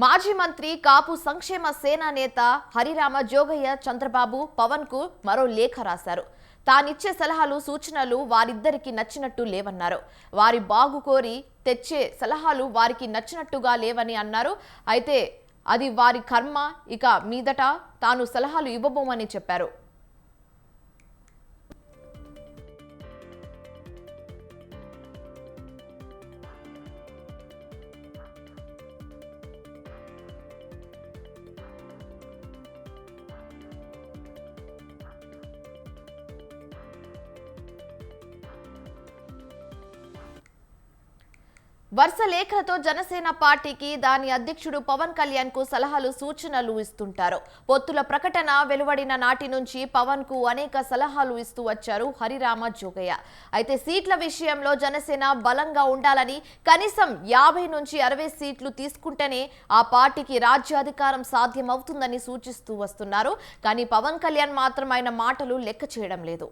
మాజీ మంత్రి కాపు సంక్షేమ సేన నేత హరిరామ జోగయ్య చంద్రబాబు పవన్కు మరో లేఖ రాశారు. తానిచ్చే సలహాలు సూచనలు వారిద్దరికి నచ్చినట్టు లేవన్నారు. వారి బాగు కోరి తెచ్చే సలహాలు వారికి నచ్చినట్టుగా లేవని అన్నారు. అయితే అది వారి కర్మ ఇక మీదట తాను సలహాలు ఇవ్వబోమని చెప్పారు. వరుస లేఖలతో జనసేన పార్టీకి దాని అధ్యక్షుడు పవన్ కళ్యాణ్కు సలహాలు సూచనలు ఇస్తుంటారు. పొత్తుల ప్రకటన వెలువడిన నాటి నుంచి పవన్కు అనేక సలహాలు ఇస్తూ వచ్చారు హరిరామ జోగయ్య. అయితే సీట్ల విషయంలో జనసేన బలంగా ఉండాలని కనీసం యాభై నుంచి అరవై సీట్లు తీసుకుంటేనే ఆ పార్టీకి రాజ్యాధికారం సాధ్యమవుతుందని సూచిస్తూ వస్తున్నారు. కానీ పవన్ కళ్యాణ్ మాత్రం ఆయన మాటలు లెక్క చేయడం లేదు.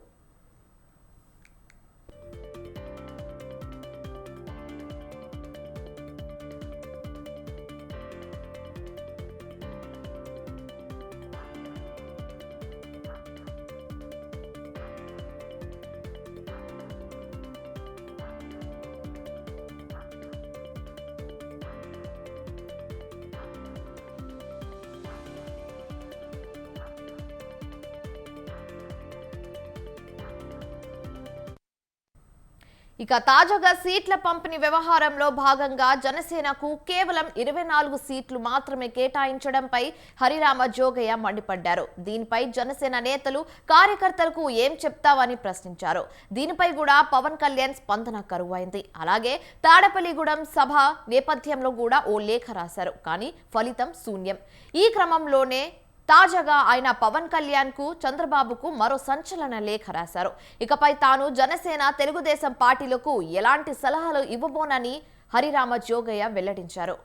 ఇక తాజాగా సీట్ల పంపిణీ వ్యవహారంలో భాగంగా జనసేనకు కేవలం ఇరవై నాలుగు సీట్లు మాత్రమే కేటాయించడంపై హరిరామ జోగయ్య మండిపడ్డారు. దీనిపై జనసేన నేతలు కార్యకర్తలకు ఏం చెప్తావని ప్రశ్నించారు. దీనిపై కూడా పవన్ కళ్యాణ్ స్పందన కరువైంది. అలాగే తాడపల్లిగూడెం సభ నేపథ్యంలో కూడా ఓ లేఖ రాశారు. కానీ ఫలితం శూన్యం. ఈ క్రమంలోనే తాజాగా ఆయన పవన్ కళ్యాణ్కు చంద్రబాబుకు మరో సంచలన లేఖ రాశారు. ఇకపై తాను జనసేన తెలుగుదేశం పార్టీలకు ఎలాంటి సలహాలు ఇవ్వబోనని హరిరామ జోగయ్య వెల్లడించారు.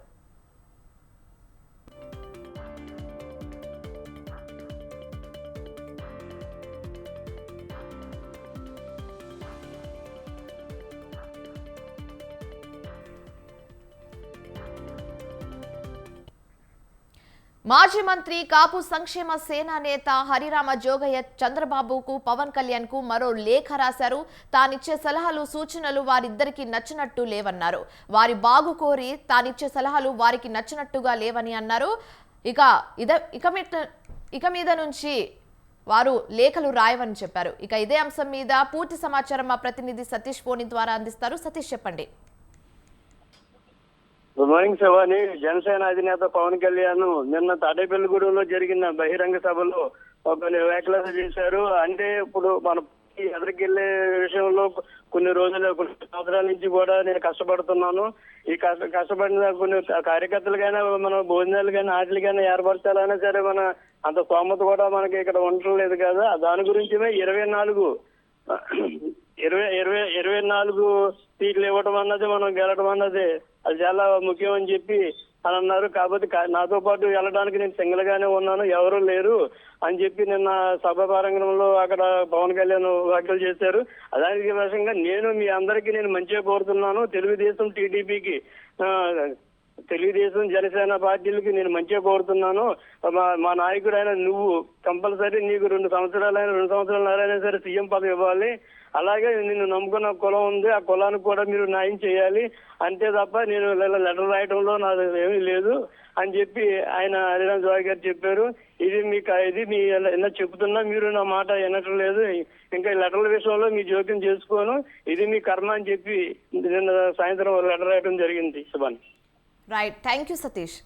మాజీ మంత్రి కాపు సంక్షేమ సేన నేత హరిరామ జోగయ్య చంద్రబాబుకు పవన్ కళ్యాణ్కు మరో లేఖ రాశారు. తానిచ్చే సలహాలు సూచనలు వారిద్దరికి నచ్చినట్టు లేవన్నారు. వారి బాగు కోరి తానిచ్చే సలహాలు వారికి నచ్చినట్టుగా లేవని అన్నారు. ఇక ఇద ఇక మీద ఇక మీద నుంచి వారు లేఖలు రాయవని చెప్పారు. ఇక ఇదే అంశం మీద పూర్తి సమాచారం మా ప్రతినిధి సతీష్ ఫోని ద్వారా అందిస్తారు. సతీష్ చెప్పండి. Good morning Shivani. జనసేన అధినేత పవన్ కళ్యాణ్ నిన్న తాడేపల్లిగూడెంలో జరిగిన బహిరంగ సభలో ఒక వ్యాఖ్యలు చేశారు. అంటే ఇప్పుడు మన ఎదురుకెళ్ళే విషయంలో కొన్ని రోజులు కొన్ని సంవత్సరాల నుంచి కూడా నేను కష్టపడుతున్నాను. ఈ కష్ట కష్టపడిన కొన్ని కార్యకర్తలుగానే మన భోజనాలు కానీ ఆటలు కానీ ఏర్పరచాలన్నా సరే మన అంత స్తోమత కూడా మనకి ఇక్కడ ఉండటం లేదు కదా. దాని గురించి ఇరవై నాలుగు ఇరవై ఇరవై ఇరవై నాలుగు సీట్లు ఇవ్వటం అన్నది మనం గెలటం అన్నది అది చాలా ముఖ్యం అని చెప్పి అని అన్నారు. కాబట్టి నాతో పాటు వెళ్ళడానికి నేను సింగిల్ గానే ఉన్నాను ఎవరు లేరు అని చెప్పి నిన్న సభ ప్రారంభంలో అక్కడ పవన్ కళ్యాణ్ వ్యాఖ్యలు చేశారు. దానికి విషయంగా నేను మీ అందరికీ నేను మంచిగా కోరుతున్నాను. తెలుగుదేశం టీడీపీకి తెలుగుదేశం జనసేన పార్టీలకి నేను మంచిగా కోరుతున్నాను. మా మా నాయకుడు అయిన నువ్వు కంపల్సరీ నీకు రెండు సంవత్సరాలైనా రెండు సంవత్సరాలైనా సరే సీఎం పదవి ఇవ్వాలి. అలాగే నిన్ను నమ్ముకున్న కులం ఉంది ఆ కులానికి కూడా మీరు న్యాయం చేయాలి. అంతే తప్ప నేను ఇలా లెటర్ రాయడంలో నాది ఏమీ లేదు అని చెప్పి ఆయన హరిరామ్ జోయ్ గారు చెప్పారు. ఇది మీకు ఇది మీ ఇలా చెప్తున్నా మీరు నా మాట వినటం లేదు ఇంకా లెటర్ల విషయంలో మీ జోక్యం చేసుకోను. ఇది మీ కర్మ అని చెప్పి నిన్న సాయంత్రం లెటర్ రాయడం జరిగింది Subhan Right. Thank you, Satish.